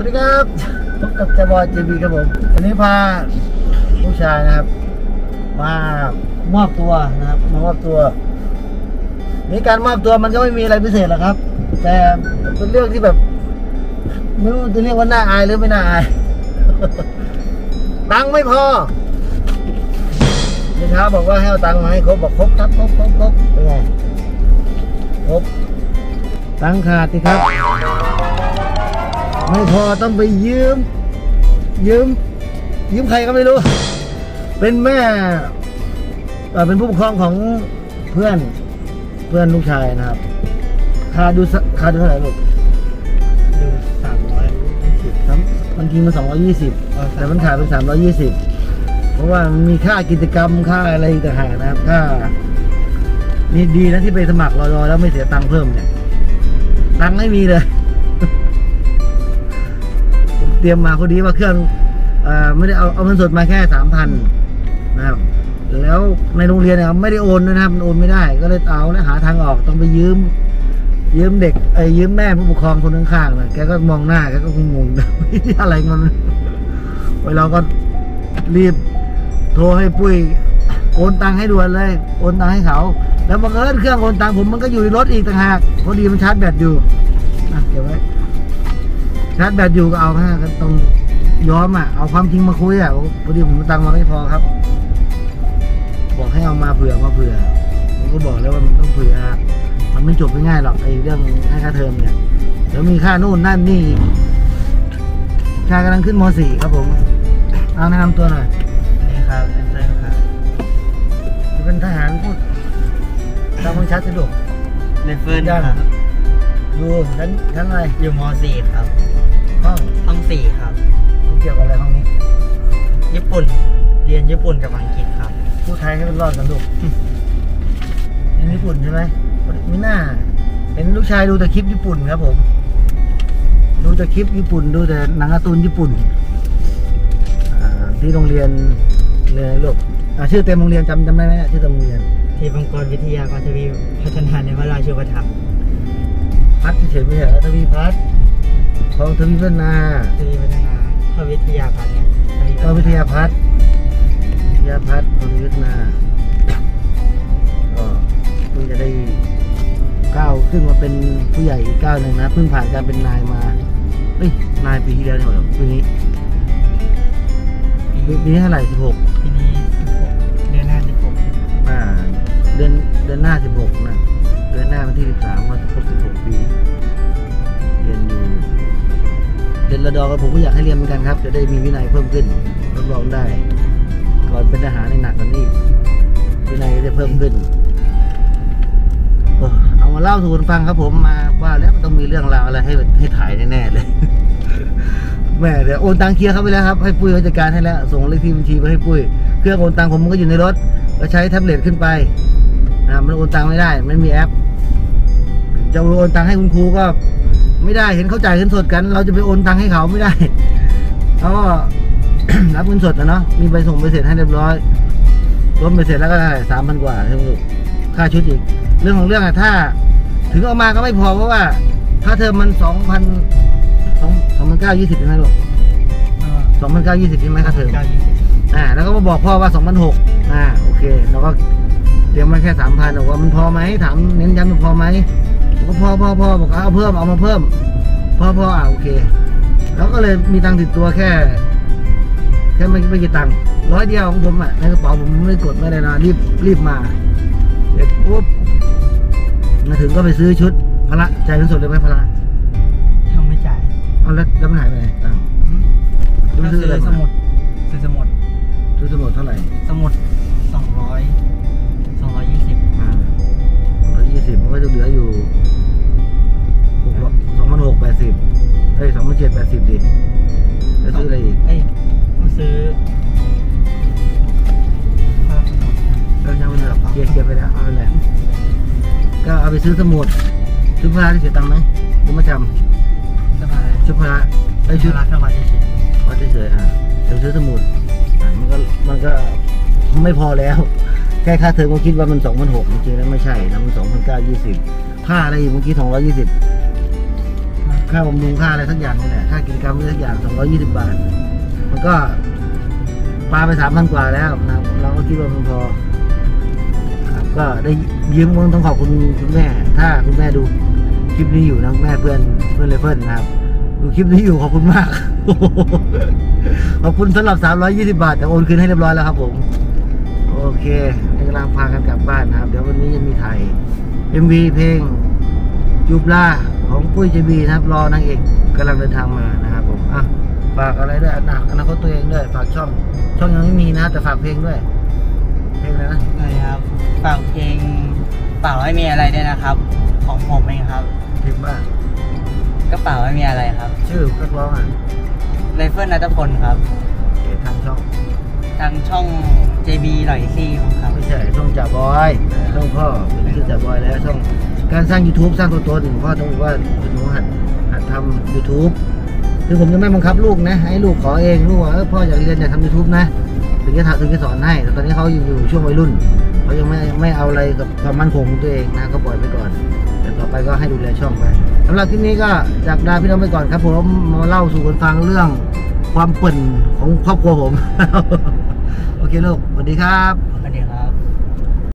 วัสดีครับพบกับเจบอยเจบีครับผมวันนี้พาผู้ชายนะครับ มามอบตัวนะครับมามอบตัวนี่การมอบตัวมันก็ไม่มีอะไรพิเศษหรอกครับ แต่เป็นเรื่องที่แบบไม่รู้จะเรียกว่าน่าอายหรือไม่น่าอายตังค์ไม่พอลูกค้าบอกว่าให้เอาตังค์มาให้ครบบอกครบครับครบครบครบเป็นไงครบตังค์ขาดสิครับ ไม่พอต้องไปยืม ยืม ยืมใครก็ไม่รู้ เป็นแม่เป็นผู้ปกครองของเพื่อนเพื่อนลูกชายนะครับค่าดูค่าดูเท่าไหร่ลูกดูสามร้อยยี่สิบครับมันจริงมันสองร้อยยี่สิบแต่มันขายเป็นสามร้อยี่สิบเพราะว่ามันมีค่ากิจกรรมค่าอะไรต่างหากนะครับค่านี่ดีนะที่ไปสมัครรอๆแล้วไม่เสียตังค์เพิ่มเนี่ยตังค์ไม่มีเลย เตรียมมาพอดีว่าเครื่องเอ่อไม่ได้เอาเอาเงินสดมาแค่สามพันนะครับ แล้วในโรงเรียนเนี่ยไม่ได้โอนนะครับมันโอนไม่ได้ ก็เลยเอาแล้วหาทางออกต้องไปยืม ยืมเด็กไอ้ยืมแม่ผู้ปกครองคนข้างๆนะแกก็มองหน้าแกก็คงงงอะไรมันไว้เราก็รีบโทรให้ปุ้ยโอนตังค์ให้ด่วนเลยโอนตังค์ให้เขา แล้วบังเอิญเครื่องโอนตังค์ผมมันก็อยู่ในรถอีกต่างหากพอดีมันชาร์จแบตอยู่อะเก็บไว้ ชาร์จแบตอยู่ก็เอาฮะก็ต้องยอมอะ เอาความจริงมาคุยอะพอดีผมตังค์มาไม่พอครับ บอกให้เอามาเผื่อมาเผื่อ ผมก็บอกแล้วว่ามันต้องเผื่อมันไม่จบง่ายๆหรอกไอ้เรื่องให้ค่าเทอมเนี่ยเดี๋ยวมีค่านู่นนั่นนี่อีกชายกำลังขึ้นม .4 ครับผม เอาแนะนำตัวหน่อยนี่ครับเป็นเพื่อนครับจะเป็นทหารพูดตามมันชัดสะดวกในเฟิร์นยังครับดูชั้นชั้นอะไรอยู่ม .4 ครับห้องห้องสี่ ครับมันเกี่ยวกับอะไรห้องนี้ ญี่ปุ่น เรียนญี่ปุ่นกับอังกฤษครับ พูดไทยให้มันรอดกันลูกเรียนญี่ปุ่นใช่ไหมไม่น่าเห็นลูกชายดูแต่คลิปญี่ปุ่นครับผม ดูแต่คลิปญี่ปุ่น ดูแต่หนังการ์ตูนญี่ปุ่นอ่าที่โรงเรียนเลยลูกอ่าชื่อเต็มโรงเรียนจำจำได้ไหมเนี่ยชื่อเต็มโรงเรียนที่บังกรวิทยาพัฒวีพัฒนาในวราชูปถัมภ์พัดเฉยๆไม่ใช่เหรอทวีพัฒน์ ของทวีพัฒนาทวีพัฒนาพวิทยาพัฒน์เนี่ยก็วิทยาพัฒน์วิทยาพัฒน์ทวีพัฒนาก็เพิ่งจะได้ก้าวขึ้นมาเป็นผู้ใหญ่อีกก้าวหนึ่งนะเพิ่งผ่านการเป็นนายมาเอ้ยนายปีที่แล้วเนี่ยเหรอปีนี้ปีปีปีนี้เท่าไหร่สิบหกปีนี้16เดือนหน้าสิบหกอ่าเดือนเดือนหน้าสิบหกนะเดือนหน้าวันที่สิบสามวันครบสิบหกปี เรียนอยู่เรียนระดอกับผมก็อยากให้เรียนเหมือนกันครับ จะได้มีวินัยเพิ่มขึ้นรับรองได้ ก่อนเป็นทหารในหนักกว่านี้วินัยก็จะเพิ่มขึ้นเอามาเล่าสู่กันฟังครับผมมาว่าแล้วต้องมีเรื่องราวอะไรให้ให้ถ่ายแน่ๆเลยแม่เดี๋ยวโอนตังเคลียร์เข้าไปแล้วครับให้ปุ้ยเขาจัดการให้แล้วส่งเลขที่บัญชีไปให้ปุ้ยเครื่องโอนตังผมมันก็อยู่ในรถก็ใช้แท็บเล็ตขึ้นไปนะมันโอนตังไม่ได้ไม่มีแอปจะโอนตังให้คุณครูก็ ไม่ได้เห็นเขาจ่ายเงินสดกัน เราจะไปโอนตังให้เขาไม่ได้เขาก็รับเงินสดนะเนาะมีใบส่งใบเสร็จให้เรียบร้อยรวมใบเสร็จแล้วก็ได้สามพันกว่าใช่ไหมลูกค่าชุดอีก เรื่องของเรื่องอะถ้า ถึงเอามาก็ไม่พอเพราะว่าค่าเทอมมันสองพันสองสองพันเก้ายี่สิบใช่ไหมลูกสองพันเก้ายี่สิบใช่ไหมค่าเทอมเก้ายี่สิบอ่า แล้วก็มาบอกพ่อว่าสองพันหกอ่าโอเคเราก็เตรียมมาแค่สามพันบอกว่ามันพอไหมถามเน้นย้ำมันพอไหมบอ กว่าพอพอพอบอกเอาเพิ่มเอามาเพิ่มพ่อพ่ออ่าโอเค แล้วก็เลยมีตังค์ติดตัวแค่ แค่ไม่ไม่กี่ตังค์ร้อยเดียวของผมอะในกระเป๋าผมไม่กดไม่ได้นะรีบรีบมาเสร็จปุ๊บมาถึงก็ไปซื้อชุดพละจ่ายเงินสดเลยไหมพละยังไม่จ่ายเอาแล้วแล้วมันหายไปไหนตังค์อืมซื้อก็ซื้อซื้อะไรอสมามุดซื้อสมุดซื้อสมุดเท่าไหร่สมุด เอ้ยสองพันเจ็ดแปดสิบดิจะซื้ออะไรอีกเอ้ยต้องซื้อค่าสมุดเออช่างมันเถอะเคลียร์เคลียร์ไปแล้วเอาไปแล้วก็เอาไปซื้อสมุดชุดพละที่เสียตังค์ไหมหรือมาจสบายำชุดพละไอ้ยชุชุดดรักสบายเฉยวัดเฉยๆอะเดี๋ยวซื้อสมุดอะมันก็มันก็ไม่พอแล้ว แค่ค่าเทอมก็คิดว่ามันสองพันหกจริงๆแล้วไม่ใช่นะมันสองพันเก้ายี่สิบค่าอะไรอีกเมื่อกี้สองร้อยยี่สิบๆ ค่าบำรุงค่าอะไรทั้งอย่างนี่แหละค่ากิจกรรมอะไรทั้งอย่างสองร้อยี่สิบบาท มันก็ปาไปสามพันกว่าแล้วนะครับเราก็คิดว่ามันพอครับก็ได้ยืมต้องขอบคุณคุณแม่ ถ้าคุณแม่ดูคลิปนี้อยู่นะแม่เพื่อนเพื่อนเลเฟิลนนะครับดูคลิปนี้อยู่ขอบคุณมาก ขอบคุณสำหรับ 320 บาท แต่โอนคืนให้เรียบร้อยแล้วครับผม โอเคกำลังพากันกลับบ้านนะครับ เดี๋ยววันนี้จะมีถ่าย MV เพลงยูบล่า ของปุ้ยเจบีนะครับ รอนางเอกกำลังเดินทางมานะครับผมอะฝากอะไรด้วยอนาอนาคตตัวเองด้วย ฝากช่อง ช่องยังไม่มีนะ แต่ฝากเพลงด้วย เพลงอะไรนะนะครับฝากเพลงเปล่าไม่มีอะไรด้วยนะครับ ของผมเองครับเพลงบ้าก็เปล่าไม่มีอะไรครับชื่อนักร้องอะไรเฟิลนัทพลครับ โอเคทางช่อง ทางช่อง JB หล่อยซี่ของครับ ไม่ใช่ช่องจ่าบอยช่องพ่อเป็นชื่อจ่าบอยแล้วช่อง การสร้าง YouTube สร้างตัวตนพ่อต้องบอกว่าหนูหัดหัดทำ YouTube คือผมจะไม่บังคับลูกนะ ให้ลูกขอเองลูกว่าเออพ่ออยากเรียนอยากทำ YouTube นะ ถึงจะทำถึงจะสอนให้แต่ตอนนี้เขาอยู่อยู่ช่วงวัยรุ่นเขายังไม่ไม่เอาอะไรกับความมั่นคงของตัวเองนะก็ปล่อยไปก่อน แต่ต่อไปก็ให้ดูแลช่องไปสำหรับคลิปนี้ก็จากลาพี่น้องไปก่อนครับผมมาเล่าสู่กันฟังเรื่องความเปิ่นของครอบครัวผม โอเคลูกสวัสดีครับสวัสดีครับ